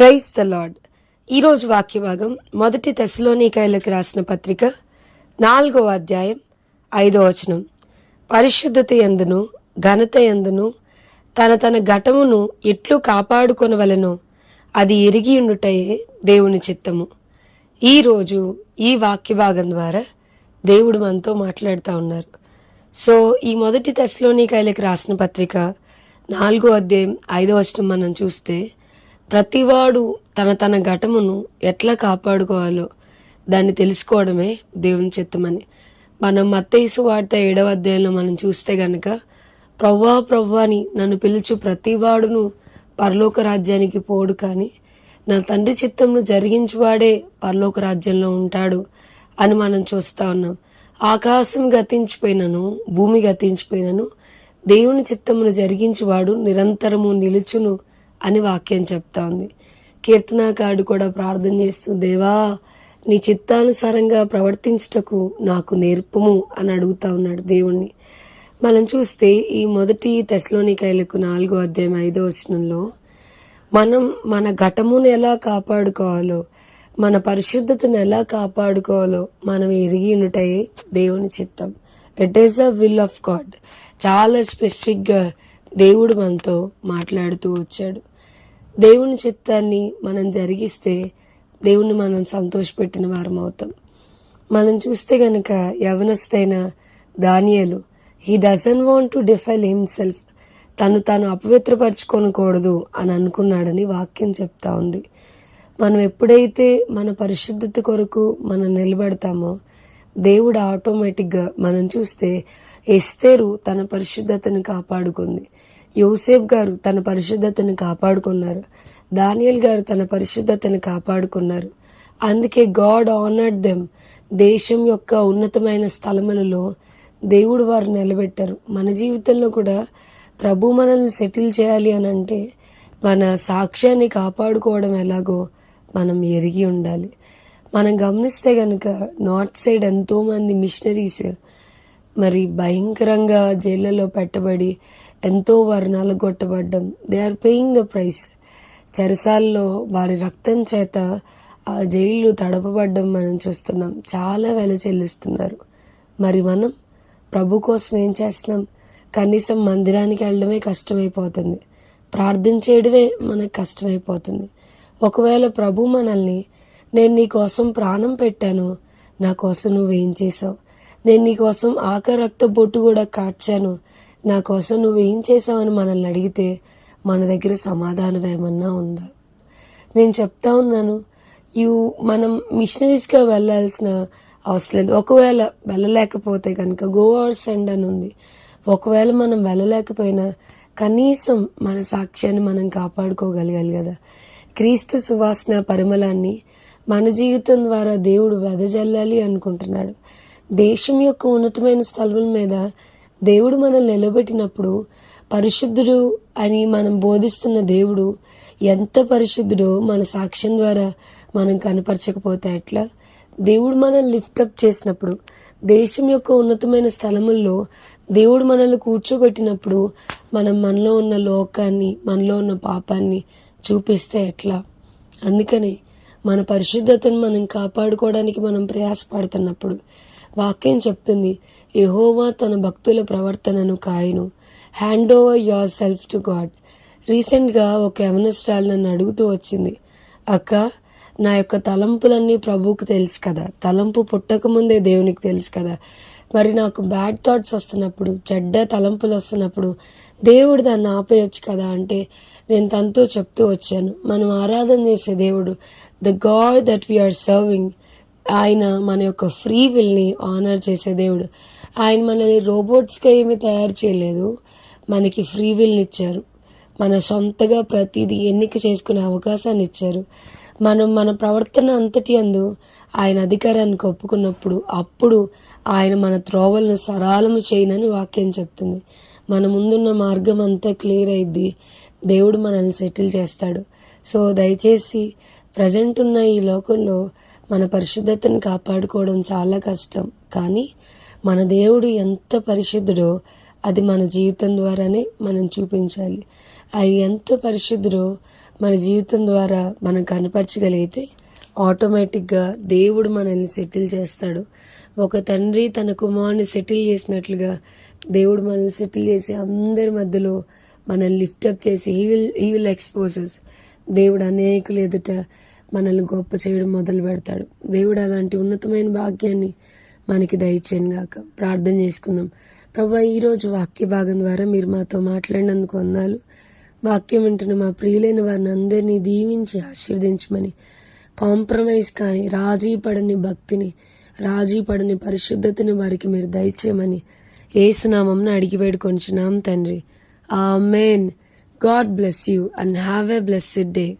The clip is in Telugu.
Praise the lord. ఈరోజు వాక్య భాగం మొదటి తెశలోనికాయలకు రాసిన పత్రిక నాలుగో అధ్యాయం ఐదో వచనం. పరిశుద్ధత ఎందును ఘనత ఎందును తన తన ఘటమును ఎట్లు కాపాడుకొనవలెనో అది ఎరిగి ఉండుటయే దేవుని చిత్తము. ఈరోజు ఈ వాక్య భాగం ద్వారా దేవుడు మనతో మాట్లాడుతూ ఉన్నారు. సో ఈ మొదటి తెశలోనికాయలకు రాసిన పత్రిక నాలుగో అధ్యాయం ఐదో వచనం మనం చూస్తే ప్రతివాడు తన తన ఘటమును ఎట్లా కాపాడుకోవాలో దాన్ని తెలుసుకోవడమే దేవుని చిత్తమని. మనం మత్తయిసు వార్త ఏడవ అధ్యాయంలో మనం చూస్తే గనక ప్రవ్వా ప్రవ్వా అని నన్ను పిలుచు ప్రతివాడును పరలోక రాజ్యానికి పోడు కానీ నా తండ్రి చిత్తంను జరిగించువాడే పరలోక రాజ్యంలో ఉంటాడు అని మనం చూస్తా ఉన్నాం. ఆకాశం గతించిపోయినను భూమి గతించిపోయినను దేవుని చిత్తమును జరిగించువాడు నిరంతరము నిలుచును అని వాక్యం చెప్తా ఉంది కీర్తనాకారుడు కూడా ప్రార్థన చేస్తూ దేవా నీ చిత్తానుసారంగా ప్రవర్తించుటకు నాకు నేర్పము అని అడుగుతా ఉన్నాడు దేవుణ్ణి. మనం చూస్తే ఈ మొదటి తెశలోనికాయలకు నాలుగో అధ్యాయం ఐదో వచనంలో మనం మన ఘటమును ఎలా కాపాడుకోవాలో మన పరిశుద్ధతను ఎలా కాపాడుకోవాలో మనం ఎరిగి ఉంటయే దేవుని చిత్తం. It is a will of God చాలా స్పెసిఫిక్గా దేవుడు మనతో మాట్లాడుతూ వచ్చాడు. దేవుని చిత్తాన్ని మనం జరిగిస్తే దేవుణ్ణి మనం సంతోషపెట్టిన వారం అవుతాం. మనం చూస్తే గనక యవనస్టైన దానియలు he doesn't want to defile himself తను తాను అపవిత్రపరచుకోనకూడదు అని అనుకున్నాడని వాక్యం చెప్తా ఉంది. మనం ఎప్పుడైతే మన పరిశుద్ధత కొరకు మనం నిలబడతామో దేవుడు ఆటోమేటిక్గా మనం చూస్తే ఎస్తేరు తన పరిశుద్ధతను కాపాడుకుంది. యోసేఫ్ గారు తన పరిశుద్ధతను కాపాడుకున్నారు. దానియల్ గారు తన పరిశుద్ధతను కాపాడుకున్నారు. అందుకే గాడ్ ఆనర్డ్ దెమ్. దేశం యొక్క ఉన్నతమైన స్థలములలో దేవుడు వారు నిలబెట్టారు. మన జీవితంలో కూడా ప్రభు మనల్ని సెటిల్ చేయాలి అని అంటే మన సాక్ష్యాన్ని కాపాడుకోవడం ఎలాగో మనం ఎరిగి ఉండాలి. మనం గమనిస్తే కనుక నార్త్ సైడ్ ఎంతోమంది మిషనరీస్ మరి భయంకరంగా జైళ్ళలో పెట్టబడి ఎంతో వారు నలగొట్టబడ్డం they are paying the price చెరసాల్లో వారి రక్తం చేత ఆ జైళ్ళు తడపబడ్డం మనం చూస్తున్నాం. చాలా వెల చెల్లిస్తున్నారు. మరి మనం ప్రభు కోసం ఏం చేస్తున్నాం? కనీసం మందిరానికి వెళ్ళడమే కష్టమైపోతుంది. ప్రార్థన చేయడమే మనకు కష్టమైపోతుంది. ఒకవేళ ప్రభు మనల్ని నేను నీ కోసం ప్రాణం పెట్టాను. నా కోసం నువ్వేం చేసావు నేను నీ కోసం ఆక రక్త బొట్టు కూడా కార్చాను. నా కోసం ఏం చేసావని మనల్ని అడిగితే మన దగ్గర సమాధానం ఏమన్నా ఉందా? నేను చెప్తా ఉన్నాను. యూ మనం మిషనరీస్గా వెళ్ళాల్సిన అవసరం లేదు. ఒకవేళ వెళ్ళలేకపోతే కనుక గో ఆర్ సెండ్ అని ఉంది. ఒకవేళ మనం వెళ్ళలేకపోయినా కనీసం మన సాక్ష్యాన్ని మనం కాపాడుకోగలగాలి కదా. క్రీస్తు సువాసన పరిమళాన్ని మన జీవితం ద్వారా దేవుడు వెదజల్లాలి అనుకుంటున్నాడు. దేశం యొక్క ఉన్నతమైన స్థలం మీద దేవుడు మనల్ని నిలబెట్టినప్పుడు పరిశుద్ధుడు అని మనం బోధిస్తున్న దేవుడు ఎంత పరిశుద్ధుడో మన సాక్ష్యం ద్వారా మనం కనపరచకపోతే ఎట్లా? దేవుడు మనల్ని లిఫ్టప్ చేసినప్పుడు దేశం యొక్క ఉన్నతమైన స్థలముల్లో దేవుడు మనల్ని కూర్చోబెట్టినప్పుడు మనం మనలో ఉన్న లోకాన్ని మనలో ఉన్న పాపాన్ని చూపిస్తే ఎట్లా? అందుకని మన పరిశుద్ధతను మనం కాపాడుకోవడానికి మనం ప్రయాసపడుతున్నప్పుడు వాక్యం చెప్తుంది యహోవా తన భక్తుల ప్రవర్తనను కాయను. Hand over your self to God రీసెంట్గా ఒక యవనస్టాల్ నన్ను అడుగుతూ వచ్చింది అక్క నా యొక్క తలంపులన్నీ ప్రభువుకు తెలుసు కదా. తలంపు పుట్టకముందే దేవునికి తెలుసు కదా. మరి నాకు బ్యాడ్ థాట్స్ వస్తున్నప్పుడు చెడ్డ తలంపులు వస్తున్నప్పుడు దేవుడు దాన్ని ఆపేయచ్చు కదా అంటే నేను తనతో చెప్తూ వచ్చాను. మనం ఆరాధన చేసే దేవుడు the God that we're serving ఆయన మన యొక్క ఫ్రీ విల్ని ఆనర్ చేసే దేవుడు. ఆయన మనల్ని రోబోట్స్గా ఏమీ తయారు చేయలేదు. మనకి ఫ్రీ విల్ని ఇచ్చారు. మన సొంతగా ప్రతిదీ ఎన్నిక చేసుకునే అవకాశాన్ని ఇచ్చారు. మనం మన ప్రవర్తన అంతటి అందు ఆయన అధికారాన్ని ఒప్పుకున్నప్పుడు అప్పుడు ఆయన మన త్రోవలను సరాలము చేయనని వాక్యం చెప్తుంది. మన ముందున్న మార్గం అంతా క్లియర్ అయింది దేవుడు మనల్ని సెటిల్ చేస్తాడు. సో దయచేసి ప్రజెంట్ ఉన్న ఈ లోకంలో మన పరిశుద్ధతను కాపాడుకోవడం చాలా కష్టం. కానీ మన దేవుడు ఎంత పరిశుద్ధుడో అది మన జీవితం ద్వారానే మనం చూపించాలి. ఆయన ఎంత పరిశుద్ధుడో మన జీవితం ద్వారా మనం కనపరచగలిగితే ఆటోమేటిక్గా దేవుడు మనల్ని సెటిల్ చేస్తాడు. ఒక తండ్రి తన కుమారుని సెటిల్ చేసినట్లుగా దేవుడు మనల్ని సెటిల్ చేసి అందరి మధ్యలో మనల్ని లిఫ్టప్ చేసి he will he will exposes దేవుడు అనేకులు ఎదుట మనల్ని గొప్ప చేయడం మొదలు పెడతాడు. దేవుడు అలాంటి ఉన్నతమైన భాగ్యాన్ని మనకి దయచేయను గాక. ప్రార్థన చేసుకుందాం. ప్రభా ఈరోజు వాక్య భాగం ద్వారా మీరు మాతో మాట్లాడినందుకు వందాలు. వాక్యం వింటున్న మా ప్రియులైన వారిని అందరినీ దీవించి ఆశీర్వదించమని కాంప్రమైజ్ కానీ రాజీ పడని భక్తిని రాజీ పడని పరిశుద్ధతని వారికి మీరు దయచేయమని ఏసునామంను అడిగి వేడుకొంచున్నాం తండ్రి. Amen God bless you and have a blessed day.